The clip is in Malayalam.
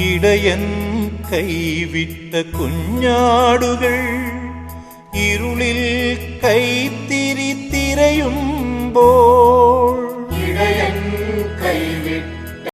இடையன் கைவிட்ட குஞ்ஞாடுகள் இருளில் கைத்திரி திரையும் போ